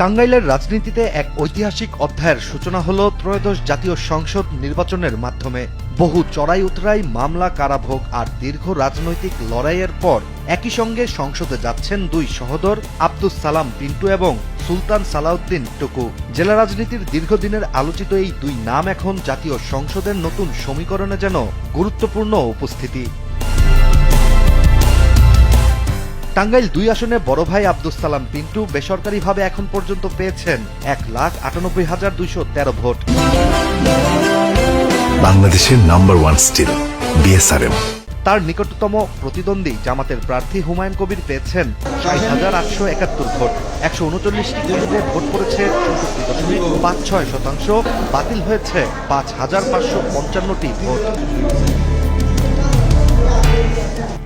টাঙ্গাইলের রাজনীতিতে এক ঐতিহাসিক অধ্যায়ের সূচনা হল ত্রয়োদশ জাতীয় সংসদ নির্বাচনের মাধ্যমে। বহু চড়াই উতরাই মামলা, কারাভোগ আর দীর্ঘ রাজনৈতিক লড়াইয়ের পর একই সঙ্গে সংসদে যাচ্ছেন দুই সহোদর, আব্দুস সালাম পিন্টু এবং সুলতান সালাউদ্দিন টুকু। জেলা রাজনীতির দীর্ঘদিনের আলোচিত এই দুই নাম এখন জাতীয় সংসদের নতুন সমীকরণে যেন গুরুত্বপূর্ণ উপস্থিতি। টাঙ্গাইল দুই আসনে বড় ভাই আব্দুস সালাম পিন্টু বেসরকারিভাবে এখন পর্যন্ত পেয়েছেন এক লাখ আটানব্বই হাজার দুইশো তেরো ভোট। বাংলাদেশের নাম্বার ওয়ান স্টিল বিএসআরএম তার নিকটতম প্রতিদ্বন্দ্বী জামাতের প্রার্থী হুমায়ুন কবির পেয়েছেন ষাট হাজার আটশো একাত্তর ভোট। একশো উনচল্লিশটি কেন্দ্রে ভোট পড়েছে চৌষট্টি দশমিক পাঁচ ছয় শতাংশ বাতিল হয়েছে পাঁচ হাজার পাঁচশো পঞ্চান্নটি ভোট।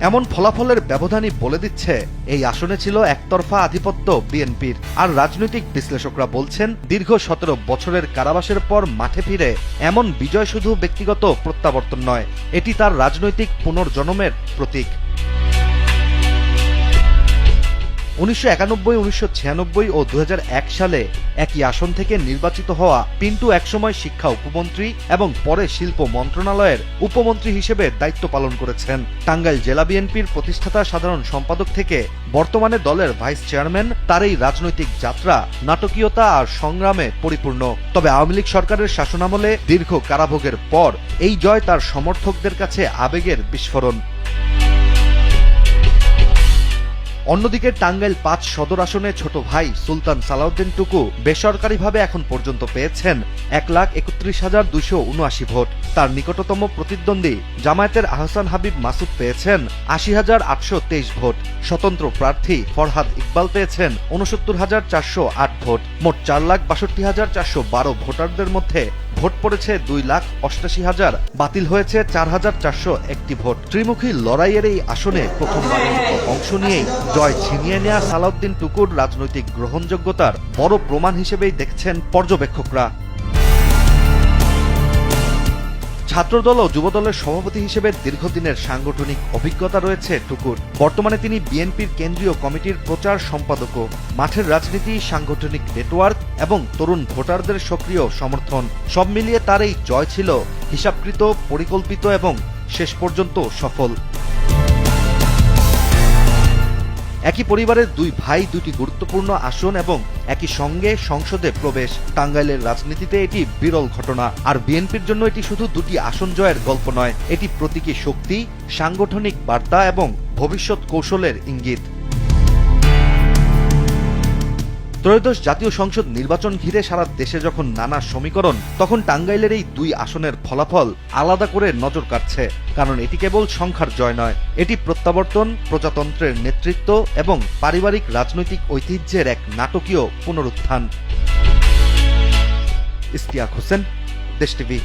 এমন ফলাফলের ব্যবধানই বলে দিচ্ছে, এই আসনে ছিল একতরফা আধিপত্য বিএনপির। আর রাজনৈতিক বিশ্লেষকরা বলছেন, দীর্ঘ সতেরো বছরের কারাবাসের পর মাঠে ফিরে এমন বিজয় শুধু ব্যক্তিগত প্রত্যাবর্তন নয়, এটি তার রাজনৈতিক পুনর্জন্মের প্রতীক। উনিশশো একানব্বই, উনিশশো ছিয়ানব্বই ও দু হাজার এক সালে একই আসন থেকে নির্বাচিত হওয়া পিন্টু একসময় শিক্ষা উপমন্ত্রী এবং পরে শিল্প মন্ত্রণালয়ের উপমন্ত্রী হিসেবে দায়িত্ব পালন করেছেন। টাঙ্গাইল জেলা বিএনপির প্রতিষ্ঠাতা সাধারণ সম্পাদক থেকে বর্তমানে দলের ভাইস চেয়ারম্যান তার এই রাজনৈতিক যাত্রা নাটকীয়তা আর সংগ্রামে পরিপূর্ণ। তবে আওয়ামী লীগ সরকারের শাসনামলে দীর্ঘ কারাভোগের পর এই জয় তার সমর্থকদের কাছে আবেগের বিস্ফোরণ। অন্যদিকে টাঙ্গাইল পাঁচ সদর আসনে ছোট ভাই সুলতান সালাউদ্দিন টুকু বেসরকারিভাবে এখন পর্যন্ত পেয়েছেন এক লাখ একত্রিশ হাজার দুশো উনআশি ভোট। তার নিকটতম প্রতিদ্বন্দ্বী জামায়াতের আহসান হাবিব মাসুদ পেয়েছেন আশি হাজার আটশো তেইশ ভোট। স্বতন্ত্র প্রার্থী ফরহাদ ইকবাল পেয়েছেন উনসত্তর হাজার চারশো আট ভোট। মোট চার লাখ বাষট্টি হাজার চারশো বারো ভোটারদের মধ্যে ভোট পড়েছে দুই লাখ অষ্টাশি হাজার। বাতিল হয়েছে চার হাজার চারশো একটি ভোট। ত্রিমুখী লড়াইয়ের এই আসনে প্রথমবার অংশ নিয়েই জয় ছিনিয়ে নেয়া সালাউদ্দিন টুকুর রাজনৈতিক গ্রহণযোগ্যতার বড় প্রমাণ হিসেবেই দেখছেন পর্যবেক্ষকরা। ছাত্রদল ও যুবদলের সভাপতি হিসেবে দীর্ঘদিনের সাংগঠনিক অভিজ্ঞতা রয়েছে টুকুর। বর্তমানে তিনি বিএনপির কেন্দ্রীয় কমিটির প্রচার সম্পাদকও। মাঠের রাজনীতি, সাংগঠনিক নেটওয়ার্ক এবং তরুণ ভোটারদের সক্রিয় সমর্থন। সব মিলিয়ে তার এই জয় ছিল হিসাবকৃত, পরিকল্পিত এবং শেষ পর্যন্ত সফল। একই পরিবারের দুই ভাই দুটি গুরুত্বপূর্ণ আসন এবং একই সঙ্গে সংসদে প্রবেশ। টাঙ্গাইলের রাজনীতিতে এটি বিরল ঘটনা। আর বিএনপির জন্য এটি শুধু দুটি আসন জয়ের গল্প নয়, এটি প্রতীকী শক্তি, সাংগঠনিক বার্তা এবং ভবিষ্যৎ কৌশলের ইঙ্গিত। ত্রয়োদশ জাতীয় সংসদ নির্বাচন ঘিরে সারা দেশে যখন নানা সমীকরণ, তখন টাঙ্গাইলের এই দুই আসনের ফলাফল আলাদা করে নজর কাটছে কারণ এটি কেবল সংখ্যার জয় নয়, এটি প্রত্যাবর্তন, প্রজাতন্ত্রের নেতৃত্ব এবং পারিবারিক রাজনৈতিক ঐতিহ্যের এক নাটকীয় পুনরুত্থান। ইস্তিয়াক হোসেন, দেশ টিভি।